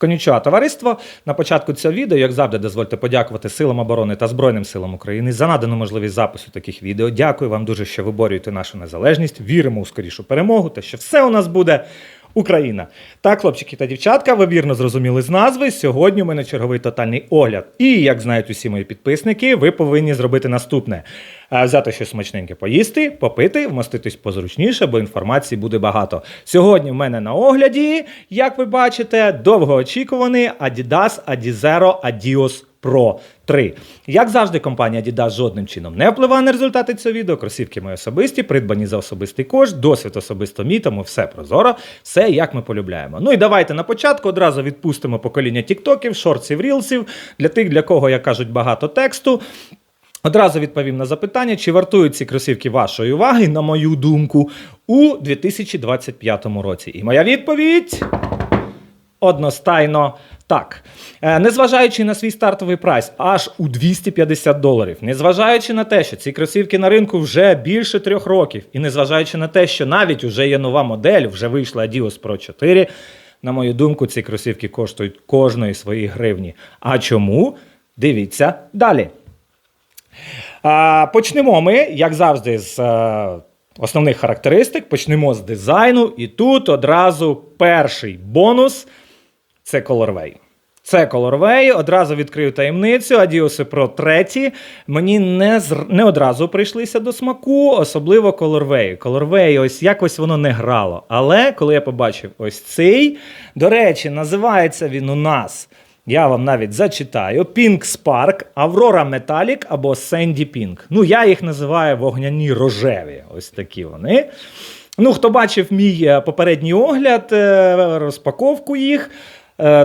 Конічуа, товариство. На початку цього відео, як завжди, дозвольте подякувати силам оборони та Збройним силам України за надану можливість запису таких відео. Дякую вам дуже, що виборюєте нашу незалежність. Віримо у скорішу перемогу та що все у нас буде. Україна. Так, хлопчики та дівчатка, ви вірно зрозуміли з назви. Сьогодні у мене черговий тотальний огляд. І, як знають усі мої підписники, ви повинні зробити наступне: взяти щось смачненьке поїсти, попити, вмоститись позручніше, бо інформації буде багато. Сьогодні в мене на огляді, як ви бачите, довгоочікуваний Adidas Adizero Adios Pro 3. Як завжди, компанія Adidas жодним чином не впливає на результати цього відео. Кросівки мої особисті, придбані за особистий кошт, досвід особисто мій, тому все прозоро, все як ми полюбляємо. Ну і давайте на початку одразу відпустимо покоління тіктоків, шортсів, рілсів для тих, для кого, як кажуть, багато тексту. Одразу відповім на запитання, чи вартують ці кросівки вашої уваги, на мою думку, у 2025 році. І моя відповідь одностайно так. Е, Незважаючи на свій стартовий прайс аж у 250 доларів, незважаючи на те, що ці кросівки на ринку вже більше трьох років, і незважаючи на те, що навіть вже є нова модель, вже вийшла Adios Pro 4, на мою думку, ці кросівки коштують кожної свої гривні. А чому? Дивіться далі. А, Почнемо ми, як завжди, з е, основних характеристик. Почнемо з дизайну. І тут одразу перший бонус це Colorway. Це Colorway, одразу відкрию таємницю. Adios Pro 3 мені не, зр... не одразу прийшлися до смаку, особливо Colorway. Colorway, ось якось воно не грало. Але коли я побачив ось цей, до речі, називається він у нас. Я вам навіть зачитаю: Pink Spark, Aurora Metallic або Sandy Pink. Ну, я їх називаю вогняні рожеві. Ось такі вони. Ну, хто бачив мій е, попередній огляд, е, розпаковку їх,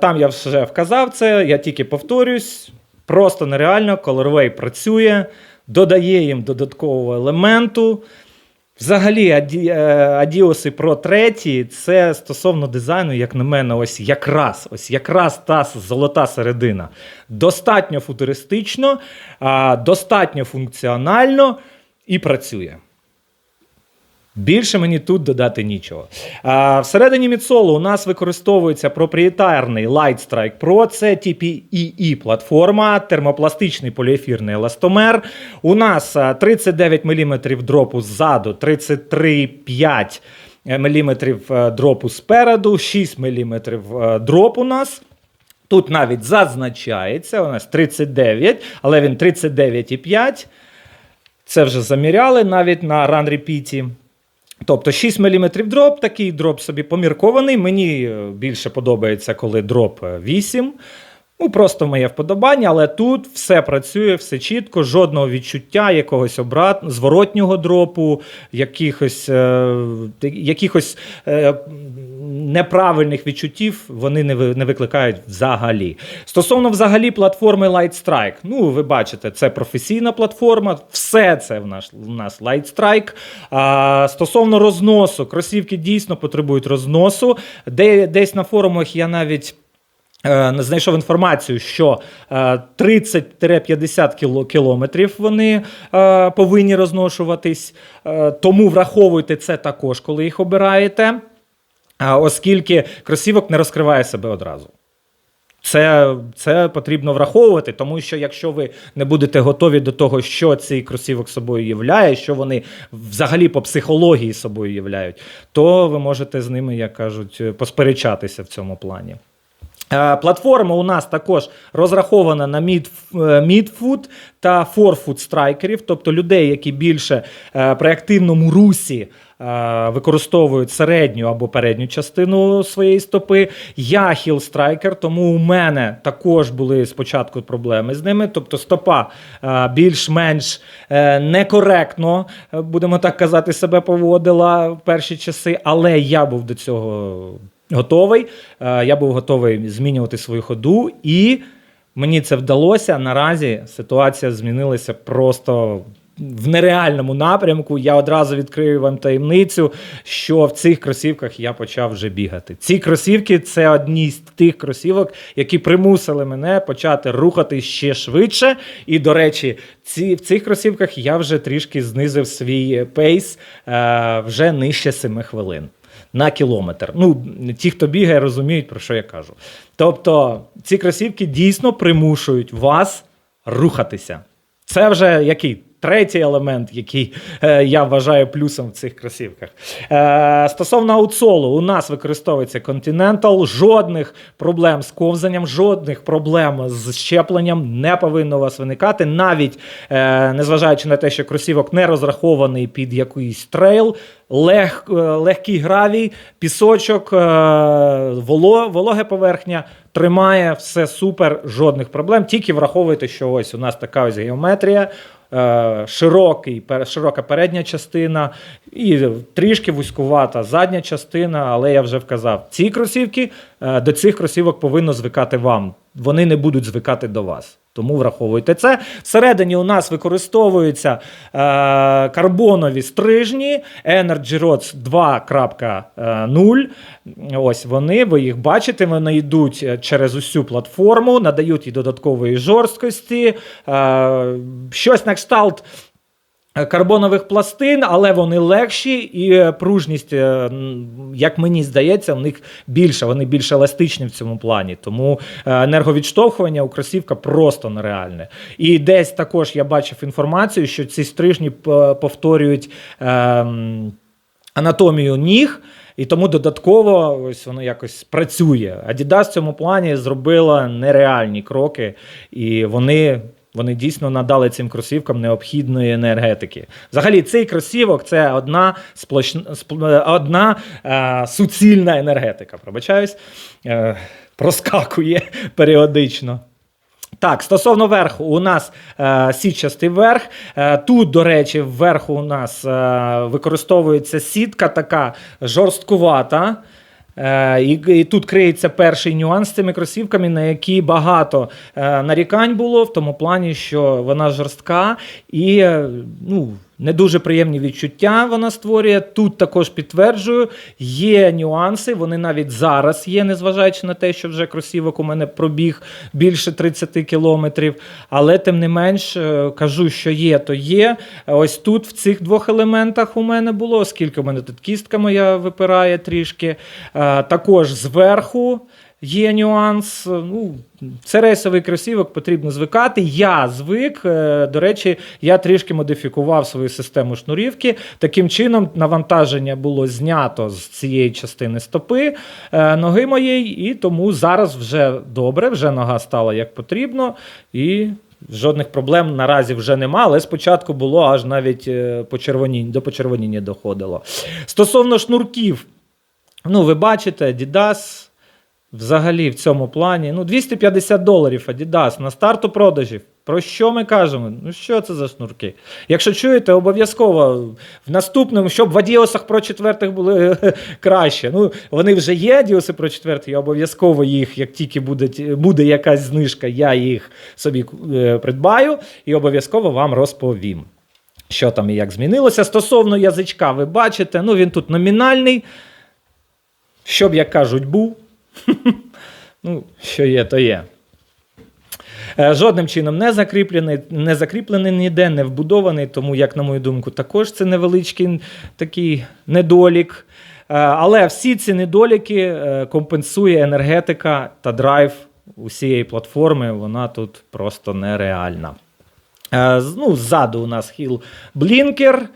там я вже вказав це, я тільки повторюсь. Просто нереально, Colorway працює, додає їм додаткового елементу. Взагалі, е, Adios Pro 3 це стосовно дизайну, як на мене, ось якраз, ось якраз та золота середина. Достатньо футуристично, достатньо функціонально і працює. Більше мені тут додати нічого. А, всередині мідсолу у нас використовується проприєтарний Light Strike Pro, це TPEE платформа, термопластичний поліефірний еластомер. У нас 39 мм дропу ззаду, 33,5 мм е, дропу спереду, 6 мм е, дроп у нас. Тут навіть зазначається, у нас 39, але він 39,5. Це вже заміряли навіть на Run Repeat. Тобто 6 мм дроп, такий дроп собі поміркований. Мені е, більше подобається, коли дроп е, 8. Ну, просто моє вподобання, але тут все працює, все чітко, жодного відчуття якогось обрат... зворотнього дропу, якихось, е... якихось е... неправильних відчуттів вони не, не викликають взагалі. Стосовно взагалі платформи Light Strike, ну ви бачите, це професійна платформа, все це в нас, в нас Light Strike. А, стосовно розносу, кросівки дійсно потребують розносу. Де, десь на форумах я навіть. Е, Знайшов інформацію, що е, 30-50 кілометрів вони е, повинні розношуватись, Е, тому враховуйте це також, коли їх обираєте, е, оскільки кросівок не розкриває себе одразу. Це, це потрібно враховувати, тому що якщо ви не будете готові до того, що цей кросівок собою являє, що вони взагалі по психології собою являють, то ви можете з ними, як кажуть, посперечатися в цьому плані. Е, Платформа у нас також розрахована на мідфуд та форфуд страйкерів, тобто людей, які більше е, при активному русі е, використовують середню або передню частину своєї стопи. Я хіл страйкер, тому у мене також були спочатку проблеми з ними. Тобто стопа е, більш-менш е, некоректно, е, будемо так казати, себе поводила в перші часи, але я був до цього готовий. Е, Я був готовий змінювати свою ходу, і мені це вдалося. Наразі ситуація змінилася просто. В нереальному напрямку я одразу відкрию вам таємницю, що в цих кросівках я почав вже бігати. Ці кросівки це одні з тих кросівок, які примусили мене почати рухати ще швидше. І, до речі, ці, в цих кросівках я вже трішки знизив свій пейс е, вже нижче 7 хвилин. на кілометр. Ну, ті, хто бігає, розуміють, про що я кажу. Тобто, ці кросівки дійсно примушують вас рухатися. Це вже який? Третій елемент, який е, я вважаю плюсом в цих кросівках. Е, стосовно аутсолу, у нас використовується Continental, жодних проблем з ковзанням, жодних проблем з щепленням не повинно у вас виникати, навіть е, незважаючи на те, що кросівок не розрахований під якийсь трейл, лег, легкий гравій, пісочок, е, воло, вологе поверхня. Тримає все супер, жодних проблем. Тільки враховуйте, що ось у нас така ось геометрія, широкий, пер- широка передня частина і трішки вузькувата задня частина, але я вже вказав, ці кросівки е, до цих кросівок повинно звикати вам. Вони не будуть звикати до вас. Тому враховуйте це. Всередині у нас використовуються е, карбонові стрижні Energy Rods 2.0. Ось вони, ви їх бачите, вони йдуть е, через усю платформу, надають їй додаткової жорсткості. Е, щось на кшталт карбонових пластин, але вони легші і е, пружність, е, як мені здається, в них більша, вони більш еластичні в цьому плані. Тому е, енерговідштовхування у кросівка просто нереальне. І десь також я бачив інформацію, що ці стрижні повторюють. анатомію ніг, і тому додатково ось воно якось працює. Adidas в цьому плані зробила нереальні кроки, і вони. Вони дійсно надали цим кросівкам необхідної енергетики. Взагалі, цей кросівок це одна сплощ... сп- одна е, суцільна енергетика. Пробачаюсь, е, проскакує періодично. Так, стосовно верху, у нас е, сітчастий верх. Е, тут, до речі, вверху у нас е, використовується сітка така жорсткувата. Е, і, і тут криється перший нюанс з цими кросівками, на які багато е, нарікань було, в тому плані, що вона жорстка і е, ну, не дуже приємні відчуття вона створює. Тут також підтверджую, є нюанси, вони навіть зараз є, незважаючи на те, що вже кросівок у мене пробіг більше 30 кілометрів. Але тим не менш е, кажу, що є, то є. Ось тут в цих двох елементах у мене було, оскільки у мене тут кістка моя випирає трішки. Е, Також зверху. Є нюанс. Ну, це рейсовий кросівок, потрібно звикати. Я звик. е, До речі, я трішки модифікував свою систему шнурівки. Таким чином, навантаження було знято з цієї частини стопи е, ноги моєї, і тому зараз вже добре, вже нога стала як потрібно. І жодних проблем наразі вже нема, але спочатку було аж навіть е, почервонінь, до почервоніння доходило. Стосовно шнурків, ну, ви бачите, Adidas взагалі в цьому плані. Ну, 250 доларів Adidas на старту продажів. Про що ми кажемо? Ну, що це за шнурки? Якщо чуєте, обов'язково в наступному, щоб в Адіосах про четвертих були краще. Ну, вони вже є, Адіоси про четвертих, я обов'язково їх, як тільки буде, буде якась знижка, я їх собі е, придбаю і обов'язково вам розповім. Що там і як змінилося. Стосовно язичка, ви бачите, ну він тут номінальний. Щоб, як кажуть, був. Ну, що є, то є. Е, Жодним чином не закріплений, не закріплений ніде, не вбудований, тому, як на мою думку, також це невеличкий такий недолік. Е, Але всі ці недоліки е, компенсує енергетика та драйв усієї платформи. Вона тут просто нереальна. Ну, ззаду у нас хіл блінкер.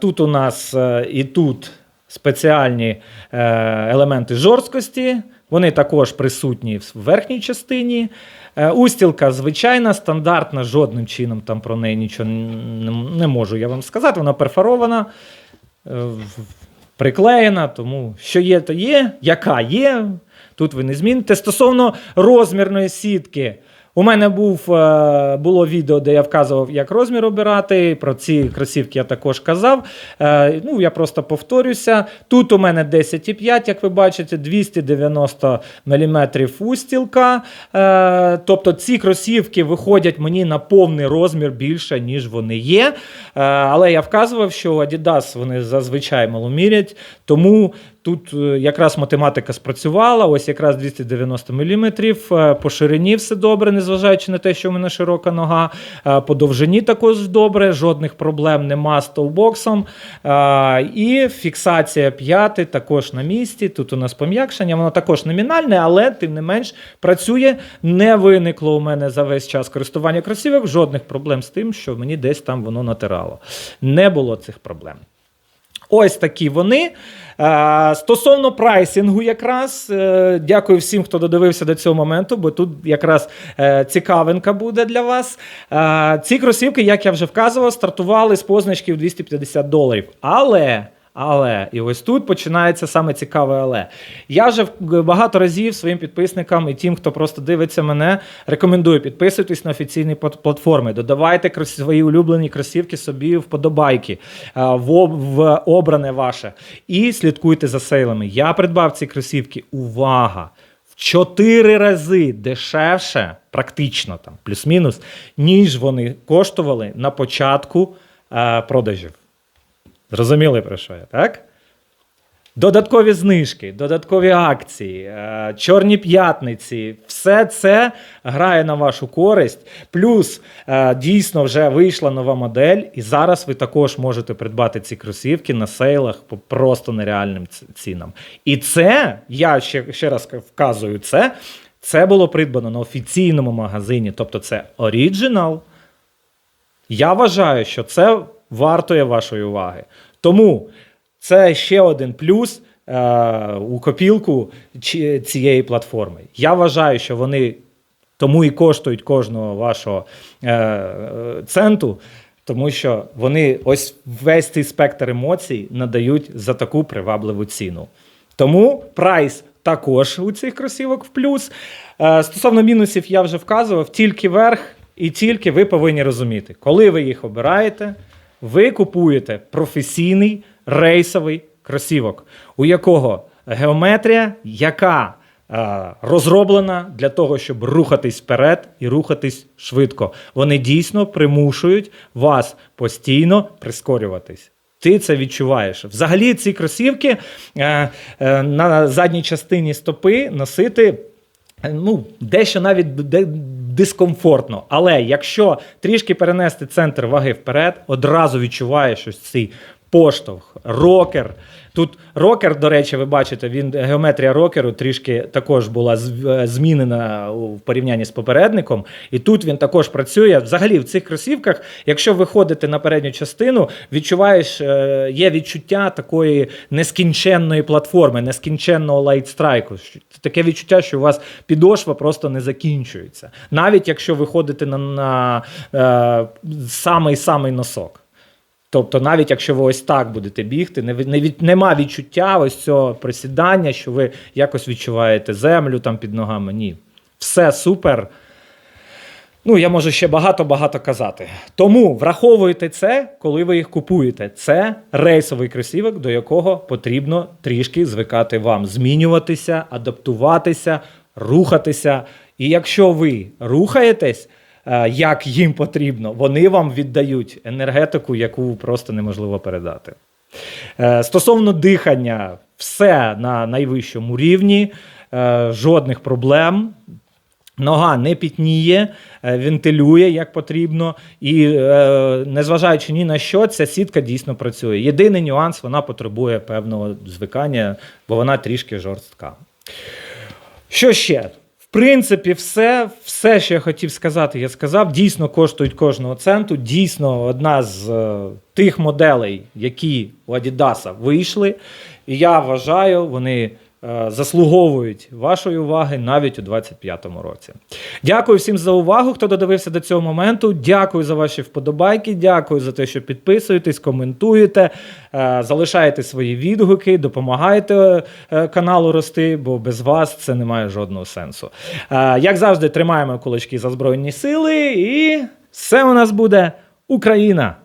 Тут у нас і тут спеціальні елементи жорсткості. Вони також присутні в верхній частині. Е, Устілка звичайна, стандартна, жодним чином там про неї нічого не, можу я вам сказати. Вона перфорована, е, приклеєна, тому що є, то є, яка є. Тут ви не зміните. Стосовно розмірної сітки. У мене був, е, було відео, де я вказував, як розмір обирати. Про ці кросівки я також казав. Е, Ну, я просто повторюся. Тут у мене 10,5, як ви бачите, 290 мм устілка. Е, Тобто ці кросівки виходять мені на повний розмір більше, ніж вони є. Але я вказував, що Adidas вони зазвичай маломірять, тому Тут е, якраз математика спрацювала, ось якраз 290 мм, по ширині все добре, незважаючи на те, що в мене широка нога. Е, По довжині також добре, жодних проблем нема з толбоксом. Е, І фіксація п'яти також на місці. Тут у нас пом'якшення, воно також номінальне, але тим не менш працює. Не виникло у мене за весь час користування кросівок жодних проблем з тим, що мені десь там воно натирало. Не було цих проблем. Ось такі вони. Е, Стосовно прайсингу, якраз е, дякую всім, хто додивився до цього моменту, бо тут якраз е, цікавинка буде для вас. Ці кросівки, як я вже вказував, стартували з позначки в 250 доларів. Але. Але і ось тут починається саме цікаве але. Я вже в- багато разів своїм підписникам і тим, хто просто дивиться мене, рекомендую підписуйтесь на офіційні платформи. Додавайте свої улюблені кросівки собі в подобайки, в, об- в обране ваше. І слідкуйте за сейлами. Я придбав ці кросівки. Увага! В чотири рази дешевше, практично там, плюс-мінус, ніж вони коштували на початку е, продажів. Зрозуміли про що я, так? Додаткові знижки, додаткові акції, е, чорні п'ятниці, все це грає на вашу користь. Плюс е, дійсно вже вийшла нова модель, і зараз ви також можете придбати ці кросівки на сейлах по просто нереальним цінам. І це, я ще, ще раз вказую це, це було придбано на офіційному магазині, тобто це оріджинал. Я вважаю, що це вартує вашої уваги. Тому це ще один плюс е, у копілку цієї платформи. Я вважаю, що вони тому і коштують кожного вашого е, е, центу, тому що вони ось весь цей спектр емоцій надають за таку привабливу ціну. Тому прайс також у цих кросівок в плюс. Е, стосовно мінусів, я вже вказував, тільки верх, і тільки ви повинні розуміти, коли ви їх обираєте, ви купуєте професійний рейсовий кросівок, у якого геометрія, яка е, розроблена для того, щоб рухатись вперед і рухатись швидко. Вони дійсно примушують вас постійно прискорюватись. Ти це відчуваєш. Взагалі, ці кросівки е, е, на задній частині стопи носити. Ну, дещо навіть дискомфортно. Але якщо трішки перенести центр ваги вперед, одразу відчуваєш ось цей поштовх, рокер. Тут рокер, до речі, ви бачите, він геометрія рокеру трішки також була е, змінена в порівнянні з попередником. І тут він також працює. Взагалі, в цих кросівках, якщо виходити на передню частину, відчуваєш, е, є відчуття такої нескінченної платформи, нескінченного лайтстрайку. Таке відчуття, що у вас підошва просто не закінчується. Навіть якщо виходите на, е, самий-самий носок. Тобто, навіть якщо ви ось так будете бігти, не, не від, нема відчуття ось цього присідання, що ви якось відчуваєте землю там під ногами. Ні. Все супер. Ну, я можу ще багато-багато казати. Тому враховуйте це, коли ви їх купуєте. Це рейсовий кросівок, до якого потрібно трішки звикати вам, змінюватися, адаптуватися, рухатися. І якщо ви рухаєтесь, як їм потрібно, вони вам віддають енергетику, яку просто неможливо передати. Е, Стосовно дихання, все на найвищому рівні, е, жодних проблем. Нога не пітніє, е, вентилює як потрібно, і е, незважаючи ні на що, ця сітка дійсно працює. Єдиний нюанс, вона потребує певного звикання, бо вона трішки жорстка. Що ще? Принципі, все, все, що я хотів сказати, я сказав. Дійсно коштують кожного центу. Дійсно, одна з е, тих моделей, які у Adidas вийшли. І я вважаю, вони заслуговують вашої уваги навіть у 2025 році. Дякую всім за увагу, хто додивився до цього моменту. Дякую за ваші вподобайки. Дякую за те, що підписуєтесь, коментуєте, е, залишаєте свої відгуки, допомагаєте е, каналу рости, бо без вас це не має жодного сенсу. Е, Як завжди, тримаємо кулачки за Збройні сили, і все у нас буде Україна!